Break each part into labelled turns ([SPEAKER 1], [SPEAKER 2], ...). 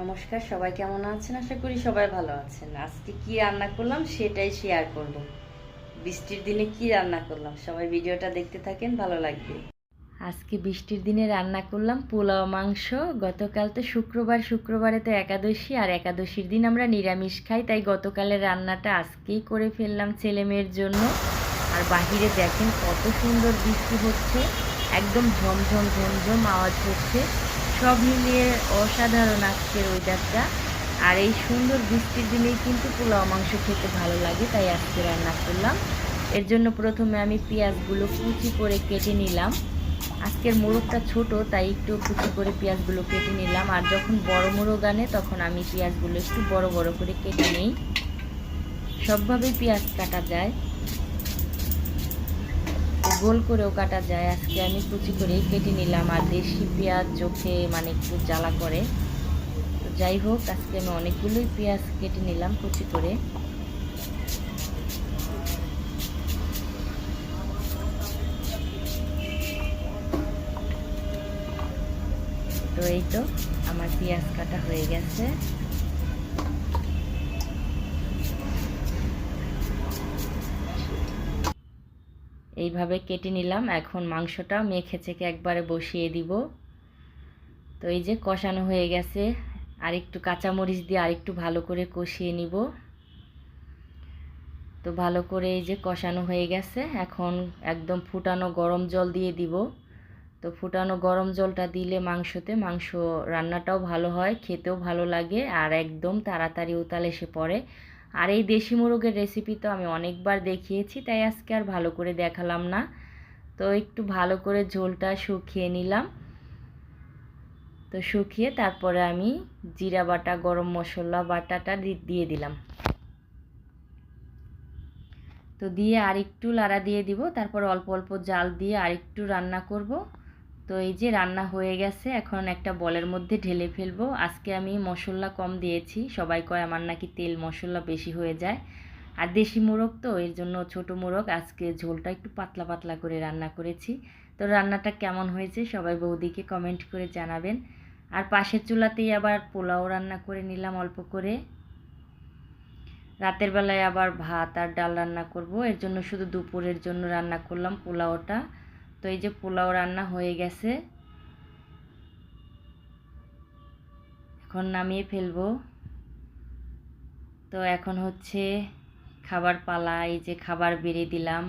[SPEAKER 1] নমস্কার, সবাই কেমন আছেন? আশা করি সবাই ভালো আছেন। আজকে কি রান্না করলাম সেটাই শেয়ার করব। বৃষ্টির দিনে কি রান্না করলাম? সবাই ভিডিওটা দেখতে থাকেন, ভালো লাগবে। আজকে বৃষ্টির দিনে রান্না করলাম পোলাও, মাংস। গতকাল তো শুক্রবার, শুক্রবারে তো একাদশী, আর একাদশীর দিন আমরা নিরামিষ খাই, তাই গতকালের রান্নাটা আজকেই করে ফেললাম ছেলে মেয়ের জন্য। আর বাহিরে দেখেন কত সুন্দর বৃষ্টি হচ্ছে, একদম ঝমঝম ঝমঝম আওয়াজ হচ্ছে। সব মিলিয়ে অসাধারণ আজকের ওয়েদারটা আর এই সুন্দর বৃষ্টির দিনেই কিন্তু পোলাও মাংস খেতে ভালো লাগে, তাই আজকে রান্না করলাম। এর জন্য প্রথমে আমি পেঁয়াজগুলো কুচি করে কেটে নিলাম। আজকের মোরগটা ছোট, তাই একটু কুচি করে পেঁয়াজগুলো কেটে নিলাম। আর যখন বড় মোরগ আনে, তখন আমি পেঁয়াজগুলো একটু বড় বড় করে কেটে নিই। সবভাবেই পেঁয়াজ কাটা যায়। গোল করেও কাটা যায়। আজকে আমি কুচি করে কেটে নিলাম। আর দেশি পেঁয়াজ চোখে মানে একটু জ্বালা করে। তো যাই হোক, আজকে আমি অনেকগুলোই পেঁয়াজ কেটে নিলাম কুচি করে। তো এই তো, আমার পেঁয়াজ কাটা হয়ে গেছে। এইভাবে কেটে নিলাম। এখন মাংসটা মেখে চেখে একবারে বসিয়ে দিব। তো এই যে কষানো হয়ে গেছে। আর একটু কাঁচামরিচ দিয়ে আরেকটু ভালো করে কষিয়ে নিব। তো ভালো করে এই যে কষানো হয়ে গেছে। এখন একদম ফুটানো গরম জল দিয়ে দিব। তো ফুটানো গরম জলটা দিলে মাংসতে মাংস রান্নাটাও ভালো হয়, খেতেও ভালো লাগে আর একদম তাড়াতাড়ি উতাল এসে পড়ে। আর এই দেশি মুরগের রেসিপি তো আমি অনেকবার দেখিয়েছি, তাই আজকে আর ভালো করে দেখালাম না। তো একটু ভালো করে ঝোলটা শুকিয়ে নিলাম। তো শুকিয়ে তারপরে আমি জিরা বাটা, গরম মশলা বাটাটা দিয়ে দিলাম। তো দিয়ে আরেকটু লাড়া দিয়ে দিব, তারপর অল্প অল্প জাল দিয়ে আরেকটু রান্না করব। তো এই যে রান্না হয়ে গেছে, এখন একটা বলের মধ্যে ঢেলে ফেলব। আজকে আমি মশলা কম দিয়েছি, সবাই কয় আমার নাকি তেল মশলা বেশি হয়ে যায়। আর দেশি মোরগ তো, এর জন্য ছোট মোরগ। আজকে ঝোলটা একটু পাতলা পাতলা করে রান্না করেছি। তো রান্নাটা কেমন হয়েছে সবাই বৌদিকে কমেন্ট করে জানাবেন। আর পাশের চুলাতেই আবার পোলাও রান্না করে নিলাম অল্প করে। রাতের বেলায় আবার ভাত আর ডাল রান্না করব। এর জন্য শুধু দুপুরের জন্য রান্না করলাম পোলাওটা। তো এই যে পোলাও রান্না হয়ে গেছে। এখন নামিয়ে ফেলব। তো এখন হচ্ছে খাবার পালা, এই যে খাবার বেড়ে দিলাম।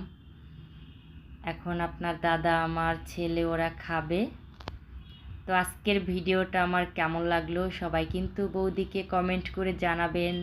[SPEAKER 1] এখন আপনার দাদা, আমার ছেলে, ওরা খাবে। তো আজকের ভিডিওটা আমার কেমন লাগল সবাই কিন্তু বৌদিকে কমেন্ট করে জানাবেন।